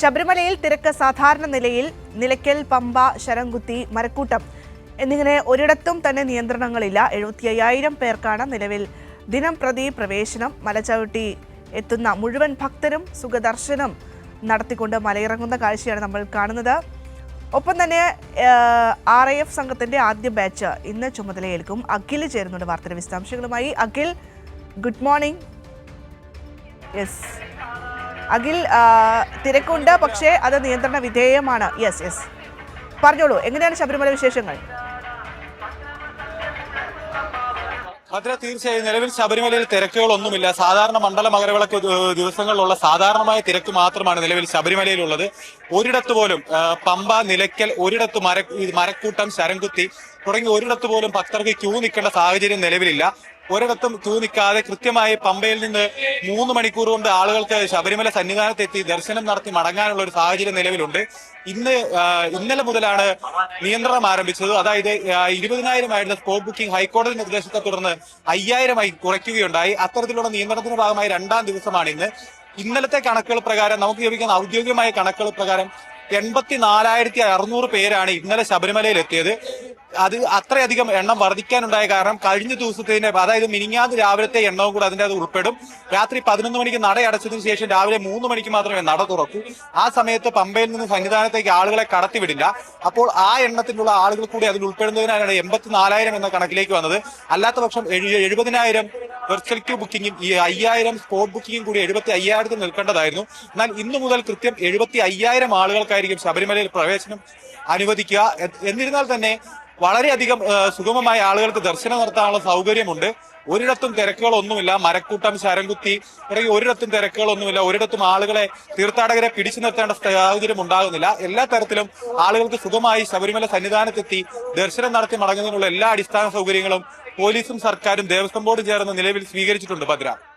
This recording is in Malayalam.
ശബരിമലയിൽ തിരക്ക് സാധാരണ നിലയിൽ നിലയ്ക്കൽ പമ്പ ശരംകുത്തി മരക്കൂട്ടം എന്നിങ്ങനെ ഒരിടത്തും തന്നെ നിയന്ത്രണങ്ങളില്ല. എഴുപത്തി അയ്യായിരം പേർക്കാണ് നിലവിൽ ദിനം പ്രതി പ്രവേശനം. മലചവിട്ടി എത്തുന്ന മുഴുവൻ ഭക്തരും സുഖദർശനം നടത്തിക്കൊണ്ട് മലയിറങ്ങുന്ന കാഴ്ചയാണ് നമ്മൾ കാണുന്നത്. ഒപ്പം തന്നെ ആർ ഐ എഫ് സംഘത്തിന്റെ ആദ്യ ബാച്ച് ഇന്ന് ചുമതലയേൽക്കും. അഖിൽ ചേരുന്നുണ്ട് വാർത്തയുടെ വിശദാംശങ്ങളുമായി. Akhil good morning. Yes. Akhil തിരക്കുണ്ട് പക്ഷേ അത് നിയന്ത്രണ വിധേയമാണ്. യെസ് യെസ് പറഞ്ഞോളൂ എങ്ങനെയാണ് ശബരിമല വിശേഷങ്ങൾ? ഭദ്ര തീർച്ചയായും നിലവിൽ ശബരിമലയിൽ തിരക്കുകളൊന്നുമില്ല. സാധാരണ മണ്ഡല മകരവിളക്ക് ദിവസങ്ങളിലുള്ള സാധാരണമായ തിരക്ക് മാത്രമാണ് നിലവിൽ ശബരിമലയിലുള്ളത്. ഒരിടത്ത് പോലും പമ്പ നിലയ്ക്കൽ ഒരിടത്ത് മര മരക്കൂട്ടം ശരംകുത്തി തുടങ്ങി ഒരിടത്ത് പോലും ഭക്തർക്ക് ക്യൂ നിൽക്കേണ്ട സാഹചര്യം നിലവിലില്ല. ഒരിടത്തും ക്യൂ നിൽക്കാതെ കൃത്യമായി പമ്പയിൽ നിന്ന് മൂന്ന് മണിക്കൂർ കൊണ്ട് ആളുകൾക്ക് ശബരിമല സന്നിധാനത്തെത്തി ദർശനം നടത്തി മടങ്ങാനുള്ള ഒരു സാഹചര്യം നിലവിലുണ്ട്. ഇന്ന് ഇന്നലെ മുതലാണ് നിയന്ത്രണം ആരംഭിച്ചത്. അതായത് ഇരുപതിനായിരം ഇരുപതിനായിരമായിരുന്ന സ്പോട്ട് ബുക്കിംഗ് ഹൈക്കോടതി നിർദ്ദേശത്തെ തുടർന്ന് അയ്യായിരമായി കുറയ്ക്കുകയുണ്ടായി. അത്തരത്തിലുള്ള നിയന്ത്രണത്തിന്റെ ഭാഗമായി രണ്ടാം ദിവസമാണ് ഇന്ന്. ഇന്നലത്തെ കണക്കുകൾ പ്രകാരം നമുക്ക് ലഭിക്കുന്ന ഔദ്യോഗികമായ കണക്കുകൾ പ്രകാരം എൺപത്തി നാലായിരത്തി അറുന്നൂറ് പേരാണ് ഇന്നലെ ശബരിമലയിൽ എത്തിയത്. അത് അത്രയധികം എണ്ണം വർദ്ധിക്കാനുണ്ടായ കാരണം കഴിഞ്ഞ ദിവസത്തിന്റെ അതായത് മിനിങ്ങാന്ന് രാവിലത്തെ എണ്ണവും കൂടെ അതിന്റെ അത് ഉൾപ്പെടും. രാത്രി പതിനൊന്ന് മണിക്ക് നട അടച്ചതിന് ശേഷം രാവിലെ മൂന്ന് മണിക്ക് മാത്രമേ നട തുറക്കൂ. ആ സമയത്ത് പമ്പയിൽ നിന്ന് സന്നിധാനത്തേക്ക് ആളുകളെ കടത്തിവിടില്ല. അപ്പോൾ ആ എണ്ണത്തിലുള്ള ആളുകൾ കൂടി അതിൽ ഉൾപ്പെടുന്നതിനാണ് എൺപത്തിനാലായിരം എന്ന കണക്കിലേക്ക് വന്നത്. അല്ലാത്ത പക്ഷം എഴു- എഴുപതിനായിരം വെർച്വൽ ക്യൂ ബുക്കിങ്ങും ഈ അയ്യായിരം സ്പോട്ട് ബുക്കിങ്ങും കൂടി എഴുപത്തി അയ്യായിരത്തിൽ നിൽക്കേണ്ടതായിരുന്നു. എന്നാൽ ഇന്നു മുതൽ കൃത്യം എഴുപത്തി അയ്യായിരം ആളുകൾക്കായിരിക്കും ശബരിമലയിൽ പ്രവേശനം അനുവദിക്കുക. എന്നിരുന്നാൽ തന്നെ വളരെയധികം സുഗമമായ ആളുകൾക്ക് ദർശനം നടത്താനുള്ള സൗകര്യമുണ്ട്. ഒരിടത്തും തിരക്കുകളൊന്നുമില്ല. മരക്കൂട്ടം ശരംകുത്തി തുടങ്ങി ഒരിടത്തും തിരക്കുകളൊന്നുമില്ല. ഒരിടത്തും ആളുകളെ തീർത്ഥാടകരെ പിടിച്ചു നിർത്തേണ്ട സാഹചര്യം ഉണ്ടാകുന്നില്ല. എല്ലാ തരത്തിലും ആളുകൾക്ക് സുഖമായി ശബരിമല സന്നിധാനത്തെത്തി ദർശനം നടത്തി മടങ്ങുന്നതിനുള്ള എല്ലാ അടിസ്ഥാന സൗകര്യങ്ങളും പോലീസും സർക്കാരും ദേവസ്വം ബോർഡും ചേർന്ന് നിലവിൽ സ്വീകരിച്ചിട്ടുണ്ട് ഭദ്ര.